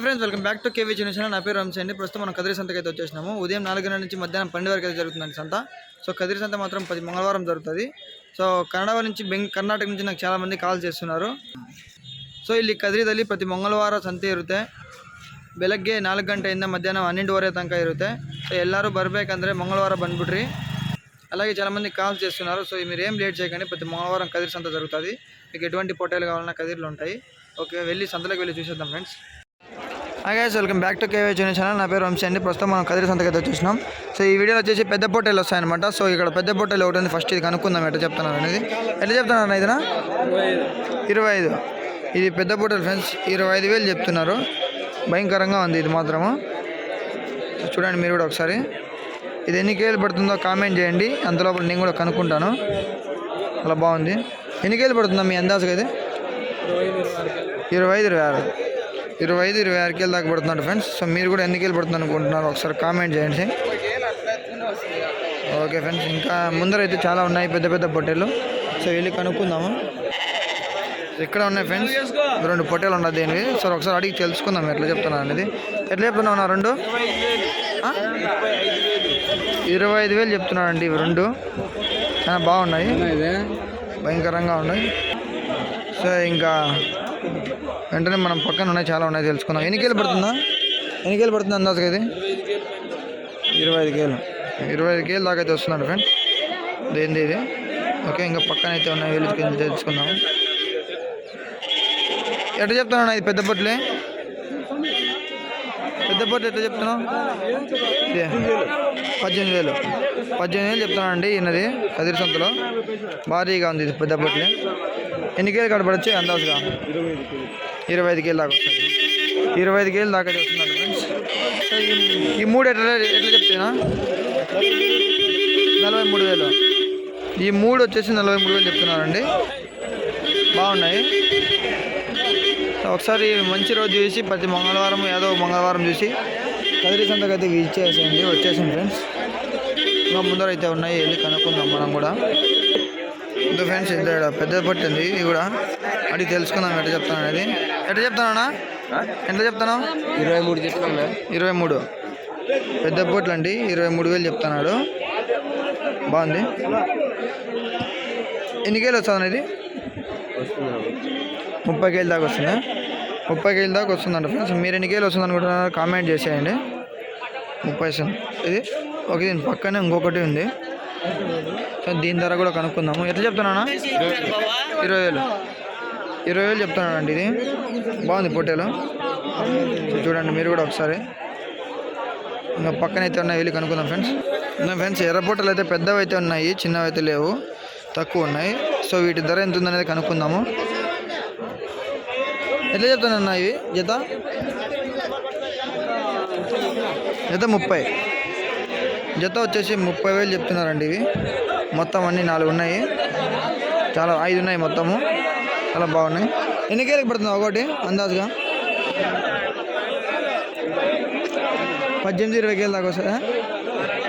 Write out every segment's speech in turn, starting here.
hi friends welcome back to KV Chinna నా పేరు వంశీ అండి ప్రస్తుతం మనం కదిరి సంతకి అయితే వచ్చేసినాము ఉదయం నాలుగున్నర నుంచి మధ్యాహ్నం పన్నెండు వరకు అయితే జరుగుతుందండి సంత సో కదిరి సంత మాత్రం పది మంగళవారం జరుగుతుంది సో కన్నడ నుంచి బెంగ్ కర్ణాటక నుంచి నాకు చాలా ಮಂದಿ ಕಾಲ್ చేస్తున్నారు ಸೊ ಇಲ್ಲಿ ಕದ್ರಿದಲ್ಲಿ ಪ್ರತಿ ಮಂಗಳವಾರ ಸಂತೆ ಇರುತ್ತೆ ಬೆಳಗ್ಗೆ ನಾಲ್ಕು ಗಂಟೆಯಿಂದ ಮಧ್ಯಾಹ್ನ ಹನ್ನೆರಡುವರೆ ತನಕ ಇರುತ್ತೆ సో ಎಲ್ಲರೂ ಬರಬೇಕಂದ್ರೆ ಮಂಗಳವಾರ ಬಂದ್ಬಿಡ್ರಿ అలాగే చాలామంది కాల్ చేస్తున్నారు సో మీరు ఏం లేట్ చేయకండి ప్రతి మంగళవారం కదిరి సంత జరుగుతుంది మీకు ఎటువంటి పొట్టేలు కావాలన్నా కదిరిలో ఉంటాయి ఓకే వెళ్ళి సంతలోకి వెళ్ళి చూసేద్దాం friends hi welcome back to KV చూనే channel నా పేరు వంశీ అండి. ప్రస్తుతం మనం కదిరి సంతకైతే వచ్చేసినాం సో ఈ వీడియోలో వచ్చేసి పెద్ద పొట్టేలు వస్తాయన్నమాట. సో ఇక్కడ పెద్ద పొట్టేలు ఒకటి ఉంది. ఫస్ట్ ఇది కనుక్కుందాం ఎట్లా చెప్తున్నాను అనేది. ఎట్లా చెప్తున్నాను ఇదినా ఇరవై ఐదు. ఇది పెద్ద పొట్టేలు ఫ్రెండ్స్ ఇరవై ఐదు వేలు చెప్తున్నారు. భయంకరంగా ఉంది ఇది మాత్రము. చూడండి మీరు కూడా ఒకసారి. ఇది ఎన్ని కేలు పడుతుందో కామెంట్ చేయండి. అంతలోపల నేను కూడా కనుక్కుంటాను. అలా బాగుంది. ఎన్ని కేజీలు పడుతుందా మీ అందాజుగా ఇది? ఇరవై ఐదు ఇరవై ఆరు. ఇరవై ఐదు ఇరవై ఆరు కేలు దాకా పడుతున్నాడు ఫ్రెండ్స్. సో మీరు కూడా ఎన్ని కేలు పడుతుంది అనుకుంటున్నారు ఒకసారి కామెంట్ చేయండి. ఓకే ఫ్రెండ్స్ ఇంకా ముందర అయితే చాలా ఉన్నాయి పెద్ద పెద్ద పొట్టేలు. సో వెళ్ళి కనుక్కుందాము. ఇక్కడ ఉన్నాయి ఫ్రెండ్స్ రెండు పొట్టేలు ఉన్నాయి దీనివి. సో ఒకసారి అడిగి తెలుసుకుందాం ఎట్లా చెప్తున్నాను అనేది. ఎట్లా చెప్తున్నావు నా రెండు? ఇరవై ఐదు వేలు చెప్తున్నాడండి ఇవి రెండు. చాలా బాగున్నాయి. భయంకరంగా ఉన్నాయి. సో ఇంకా వెంటనే మనం పక్కన ఉన్నాయి చాలా ఉన్నాయి తెలుసుకుందాం. ఎన్ని కేలు పడుతుందా? ఎన్ని కేలు పడుతుంది అందాజుగా ఇది? ఇరవై ఐదు కేలు. ఇరవై ఐదు కేలు దాకా అయితే వస్తున్నాడు ఫ్రెండ్. దేనిది ఇది? ఓకే ఇంకా పక్కన అయితే ఉన్నాయి వీళ్ళకి తెలుసుకుందాం. ఎట్లా చెప్తున్నాను ఇది పెద్ద పొట్లే? పెద్ద పొట్లు ఎట్లా చెప్తున్నావు? పద్దెనిమిది వేలు. పద్దెనిమిది వేలు చెప్తున్నానండి ఈయనది కదిరి సొంతలో. భారీగా ఉంది ఇది పెద్ద పొట్లే. ఎన్ని కేలు కడపడచ్చు అందాజుగా? ఇరవై ఐదు కేలు దాకా వస్తుంది ఇరవై ఐదు కేలు దాకా వస్తున్నాడు ఫ్రెండ్స్. ఈ- మూడు ఎట్లా ఎట్లా చెప్తున్నా నలభై మూడు వేలు. ఈ మూడు వచ్చేసి నలభై మూడు వేలు చెప్తున్నారండి. బాగున్నాయి. ఒకసారి మంచి రోజు చూసి ప్రతి మంగళవారం ఏదో మంగళవారం చూసి కదిరి సంతకు అయితే ఇచ్చేసేయండి. వచ్చేసింది ఫ్రెండ్స్. ఇంకా ముందర అయితే ఉన్నాయి వెళ్ళి కనుక్కుందాం మనం కూడా. ఇంకా ఫ్రెండ్స్ ఇక్కడ పెద్ద పట్టింది ఇది కూడా అడిగి తెలుసుకుందాం ఎట్లా చెప్తాను అనేది. ఎట్లా చెప్తానా ఎట్లా చెప్తాను ఇరవై మూడు చెప్తున్నా. ఇరవై మూడు. పెద్ద పొట్లు అండి ఇరవై మూడు వేలు చెప్తున్నాడు. బాగుంది. ఎన్ని కేలు వస్తుంది ఇది ముప్పై కేజీ దాకా వస్తుందా? ముప్పై కేజీ దాకా వస్తుందంట ఫ్రెండ్స్. మీరు ఎన్ని కేజీలు వస్తుంది అనుకుంటున్నారు కామెంట్ చేసేయండి. ముప్పై ఇది ఓకే దీని పక్కనే ఇంకొకటి ఉంది. సో దీని ధర కూడా కనుక్కుందాము. ఎట్లా చెప్తున్నానా ఇరవై వేలు. ఇరవై వేలు చెప్తున్నానండి ఇది. బాగుంది పొట్టేలు. చూడండి మీరు కూడా ఒకసారి. ఇంకా పక్కన అయితే ఉన్నాయి వెళ్ళి కనుక్కుందాం ఫ్రెండ్స్. ఇంకా ఫ్రెండ్స్ ఎర్ర పొట్టలు అయితే పెద్దవి అయితే ఉన్నాయి చిన్నవి అయితే లేవు తక్కువ ఉన్నాయి. సో వీటి ధర ఎంత ఉందనేది కనుక్కుందాము. ఎట్లా చెప్తానన్నా ఇవి? జత? జత ముప్పై. జత వచ్చేసి ముప్పై వేలు చెప్తున్నారండి ఇవి. మొత్తం అన్నీ నాలుగు ఉన్నాయి. చాలా ఐదు ఉన్నాయి మొత్తము. చాలా బాగున్నాయి. ఎన్ని కేలకు పడుతుంది ఒకటి అందాజుగా? పద్దెనిమిది ఇరవై కేల దాకా వస్తుందా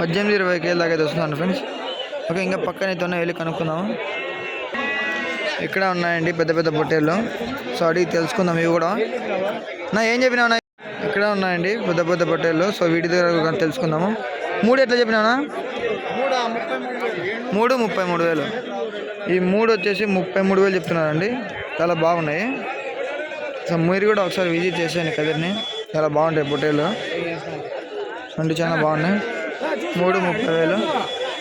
పద్దెనిమిది ఇరవై కేలు దాకా అయితే వస్తుందండి ఫ్రెండ్స్ ఓకే ఇంకా పక్కన అయితే ఉన్నాయి వెళ్ళి కనుక్కుందాము. ఇక్కడ ఉన్నాయండి పెద్ద పెద్ద పొట్టేళ్ళు. సో అడిగి తెలుసుకుందాం ఇవి కూడా. నా ఏం చెప్పినావు ఇక్కడ ఉన్నాయండి పెద్ద పెద్ద పొట్టేళ్ళు. సో వీటి దగ్గర తెలుసుకుందాము. మూడు ఎట్లా చెప్పినావునా మూడు ముప్పై మూడు వేలు. ఈ మూడు వచ్చేసి ముప్పై మూడు వేలు చెప్తున్నారండి. చాలా బాగున్నాయి. సో మీరు కూడా ఒకసారి విజిట్ చేసేయండి కదిరిని. చాలా బాగుంటాయి పొట్టేళ్ళు అంటే చాలా బాగున్నాయి. మూడు ముప్పై వేలు.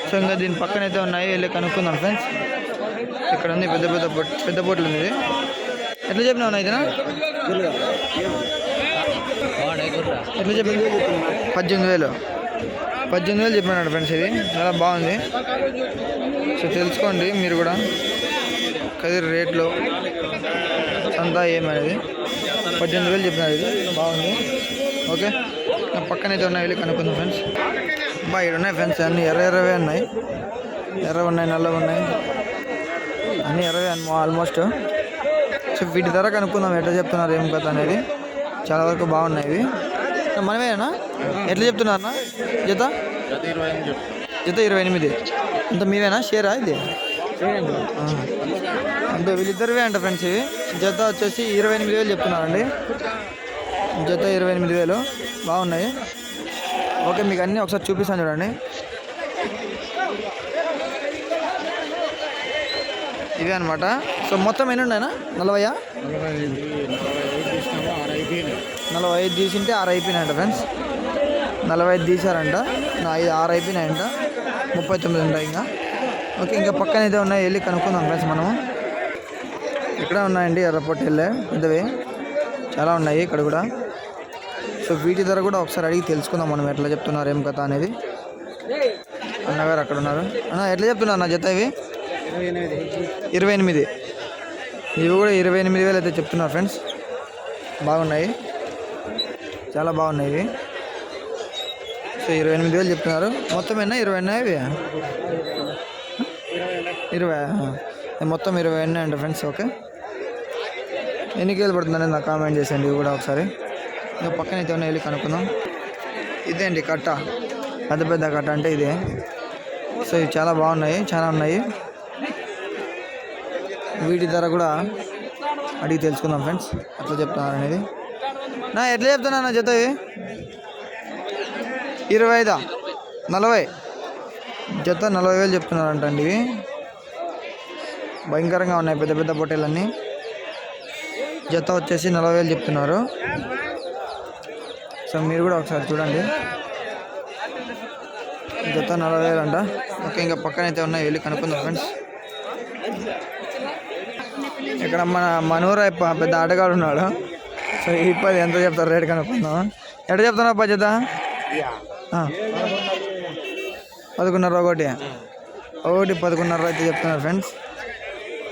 సో ఇంకా దీని పక్కన అయితే ఉన్నాయి. వెళ్ళి కనుక్కుందాం ఫ్రెండ్స్. ఇక్కడ ఉంది పెద్ద పెద్ద పెద్ద పొట్లు ఉంది. ఎట్లా చెప్పినావు ఇదినా? ఎట్లా చెప్పి పద్దెనిమిది వేలు. పద్దెనిమిది వేలు చెప్పినాడు ఫ్రెండ్స్ ఇది. చాలా బాగుంది. సో తెలుసుకోండి మీరు కూడా. కదిరి రేట్లు అంతా ఏమనేది. పద్దెనిమిది వేలు చెప్పినారు ఇది. బాగుంది. ఓకే. పక్కనైతే పక్కన అయితే ఉన్నాయి వెళ్ళి కనుక్కుందాం ఫ్రెండ్స్. బా ఇక్కడ ఉన్నాయి ఫ్రెండ్స్ అన్నీ. ఎర్ర ఎర్రవే ఉన్నాయి. ఎర్ర ఉన్నాయి నల్లవి ఉన్నాయి. అన్నీ ఎర్రవే ఆల్మోస్ట్ సో వీటి ధర కనుక్కుందాం ఎట్లా చెప్తున్నారు ఏం కథ అనేది. చాలా వరకు బాగున్నాయి ఇవి. మనమేనా? ఎట్లా చెప్తున్నారన్నా జత? జత ఇరవై ఎనిమిది. అంత మీవేనా? షేరా ఇది. అంటే వీళ్ళిద్దరివే అంట ఫ్రెండ్స్ ఇవి. జత వచ్చేసి ఇరవై ఎనిమిది వేలు చెప్తున్నారండి. జత ఇరవై ఎనిమిది వేలు. బాగున్నాయి. ఓకే మీకు అన్నీ ఒకసారి చూపిస్తాను చూడండి. ఇవే అనమాట సో మొత్తం ఎన్ని ఉన్నాయన్నా? నలభై నలభై ఐదు తీసింటే ఆరు అయిపోయినాయంట ఫ్రెండ్స్. నలభై ఐదు తీశారంట. నా ఐదు ఆరు అయిపోయినాయంట. ముప్పై తొమ్మిది ఉంటాయి ఇంకా. ఓకే ఇంకా పక్కన అయితే ఉన్నాయి. వెళ్ళి కనుక్కుందాం ఫ్రెండ్స్ మనము. ఇక్కడ ఉన్నాయండి ఎర్రపొట్టెళ్ళే పెద్దవి. చాలా ఉన్నాయి ఇక్కడ కూడా. సో వీటి ధర కూడా ఒకసారి అడిగి తెలుసుకుందాం మనం ఎట్లా చెప్తున్నారు ఏం కథ అనేది. అన్నగారు అక్కడ ఉన్నారు. అన్న ఎట్లా చెప్తున్నారు నా జత ఇవి? ఇరవై ఎనిమిది. ఇవి కూడా ఇరవై ఎనిమిది వేలు అయితే చెప్తున్నారు ఫ్రెండ్స్. బాగున్నాయి. చాలా బాగున్నాయి ఇవి. సో ఇరవై ఎనిమిది వేలు చెప్తున్నారు. మొత్తం ఎన్న? ఇరవై ఎన్న ఇవి? ఇరవై మొత్తం ఇరవై ఎన్న అండి ఫ్రెండ్స్ ఓకే ఎన్ని కేలు పడుతుందని నాకు కామెంట్ చేసేయండి ఇవి కూడా ఒకసారి. ఇంకా పక్కన అయితే ఉన్న వెళ్ళి కనుక్కుందాం. ఇదే అండి కట్ట? పెద్ద పెద్ద కట్ట అంటే ఇదే. సో ఇవి చాలా బాగున్నాయి చాలా ఉన్నాయి. వీటి ధర కూడా అడిగి తెలుసుకుందాం ఫ్రెండ్స్ ఎట్లా చెప్తున్నారు అనేది. నా ఎట్లా చెప్తున్నా నా జత ఇరవై ఐదా నలభై. జత నలభై వేలు చెప్తున్నారంటండి ఇవి భయంకరంగా ఉన్నాయి పెద్ద పెద్ద పొట్టేలన్నీ. జత వచ్చేసి నలభై వేలు చెప్తున్నారు. సో మీరు కూడా ఒకసారి చూడండి. జత నలభై వేలు అంట ఓకే ఇంకా పక్కన అయితే ఉన్నాయి. వెళ్ళి కనుక్కుందాం ఫ్రెండ్స్. ఇక్కడ మన మనూరు పెద్ద ఆటగాడు ఉన్నాడు. సో ఇప్పది ఎంత చెప్తారు రేట్ కనుక్కుందాం. ఎట్లా చెప్తున్నావు అబ్బా జత? పదకొండున్నర ఒకటి. ఒకటి పదకొండున్నర అయితే చెప్తున్నారు ఫ్రెండ్స్.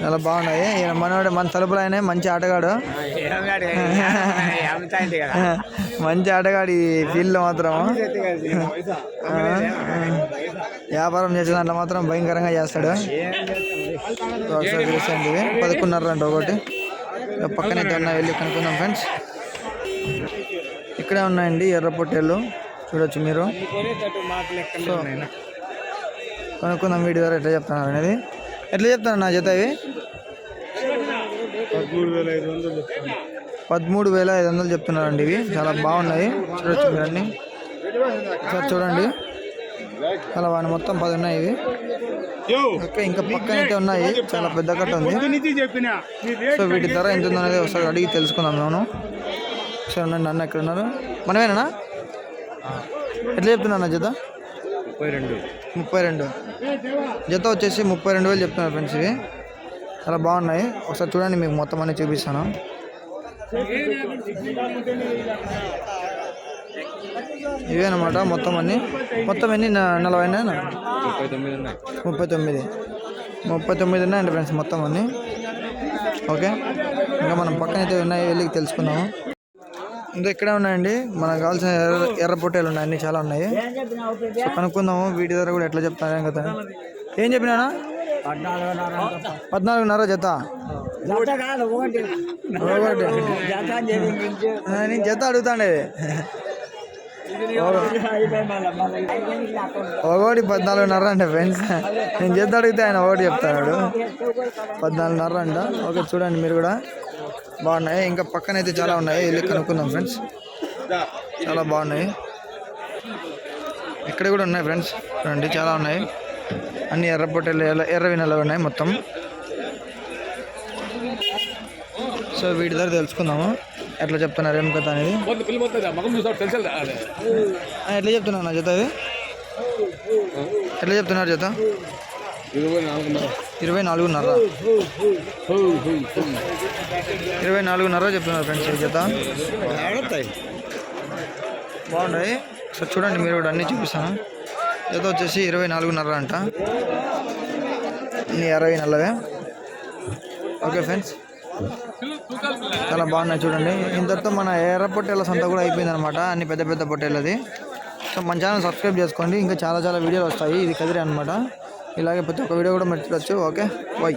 చాలా బాగున్నాయి. ఈయన మనోడు మన తలుపులు ఆయన మంచి ఆటగాడు. మంచి ఆటగాడు ఈ ఫీల్డ్లో మాత్రం. ఆ, వ్యాపారం చేసే దాంట్లో మాత్రం భయంకరంగా చేస్తాడు. సో ఒకసారి పదకొండున్నర అంట ఒకటి. పక్కన పక్కనైతే ఉన్నాయి వెళ్ళి కనుక్కుందాం ఫ్రెండ్స్. ఇక్కడే ఉన్నాయండి ఎర్ర పొట్టేళ్ళు చూడొచ్చు మీరు. సో కనుక్కుందాం వీటి ద్వారా ఎట్లా చెప్తున్నారు అనేది. ఎట్లా చెప్తాను నా జత ఇవి? పదమూడు వేల ఐదు వందలు చెప్తున్నారండి ఇవి. చాలా బాగున్నాయి. చూడొచ్చు మీరు అన్ని. ఒకసారి చూడండి. చాలా బాగున్నాయి. మొత్తం పది ఉన్నాయి ఇవి. ఓకే ఇంకా పక్కన అయితే ఉన్నాయి. చాలా పెద్ద కట్ట ఉంది. సో వీటి ధర ఎంత ఉందో అనేది ఒకసారి అడిగి తెలుసుకుందాం మేము. ఉండండి అన్న ఎక్కడ ఉన్నారు మనమేనా ఎట్లా చెప్తున్నా జత? ముప్పై రెండు. ముప్పై రెండు. జత వచ్చేసి ముప్పై రెండు వేలు చెప్తున్నారు ఫ్రెండ్స్ ఇవి. చాలా బాగున్నాయి. ఒకసారి చూడండి మీకు మొత్తం అన్ని చూపిస్తాను. ఇవే అనమాట మొత్తం అన్ని. మొత్తం ఎన్ని? నలభై ముప్పై తొమ్మిది ఉన్నాయి ముప్పై తొమ్మిది. ముప్పై తొమ్మిది ఉన్నాయండి ఫ్రెండ్స్ మొత్తం అన్ని. ఓకే. ఇంకా మనం పక్కన అయితే ఉన్నాయి వెళ్ళి తెలుసుకుందాము. ఇంకా ఇక్కడే ఉన్నాయండి. మనకు కావాల్సిన ఎర్ర ఎర్ర పొట్టేలు ఉన్నాయి. అన్ని చాలా ఉన్నాయి. సో కనుక్కుందాము. వీటి ధర కూడా ఎట్లా చెప్తాను ఏం కదా ఏం చెప్పినానా పద్నాలుగున్నర జత. నేను జత అడుగుతాండే. ఒకటి పద్నాలుగున్నర అంటే ఫ్రెండ్స్. నేను జత అడిగితే ఆయన ఒకటి చెప్తాడు. పద్నాలుగున్నర అంట. ఓకే చూడండి మీరు కూడా. బాగున్నాయి. ఇంకా పక్కన అయితే చాలా ఉన్నాయి. వెళ్ళి కనుక్కుందాం ఫ్రెండ్స్. చాలా బాగున్నాయి. ఇక్కడ కూడా ఉన్నాయి ఫ్రెండ్స్. చూడండి చాలా ఉన్నాయి. అన్ని ఎర్ర పొట్టెలు ఎర్ర ఎర్రవి నల్లవి ఉన్నాయి మొత్తం. సో వీటి ధర తెలుసుకుందాము. ఎట్లా చెప్తున్నారు ఏం కథ అనేది? ఎట్లా చెప్తున్నారు నా జత ఇది ఎట్లా చెప్తున్నారు జత? ఇరవై నాలుగున్నర. ఇరవై నాలుగున్నర చెప్తున్నారు ఫ్రెండ్స్ చేత బాగున్నాయి. సో చూడండి మీరు కూడా అన్నీ చూపిస్తాను. జత వచ్చేసి ఇరవై నాలుగున్నర అంట. అరవై నల్లవే ఓకే ఫ్రెండ్స్. చాలా బాగున్నాయి చూడండి. ఇంతటితో మన ఎర్ర పొట్టేల సంత కూడా అయిపోయిందనమాట అన్ని పెద్ద పెద్ద పొట్టేళ్ళది సో మన ఛానల్ సబ్స్క్రైబ్ చేసుకోండి. ఇంకా చాలా చాలా వీడియోలు వస్తాయి. ఇది కదిరి అనమాట ఇలాగే ప్రతి ఒక్క వీడియో కూడా మర్చిపోవచ్చు. ఓకే? బాయ్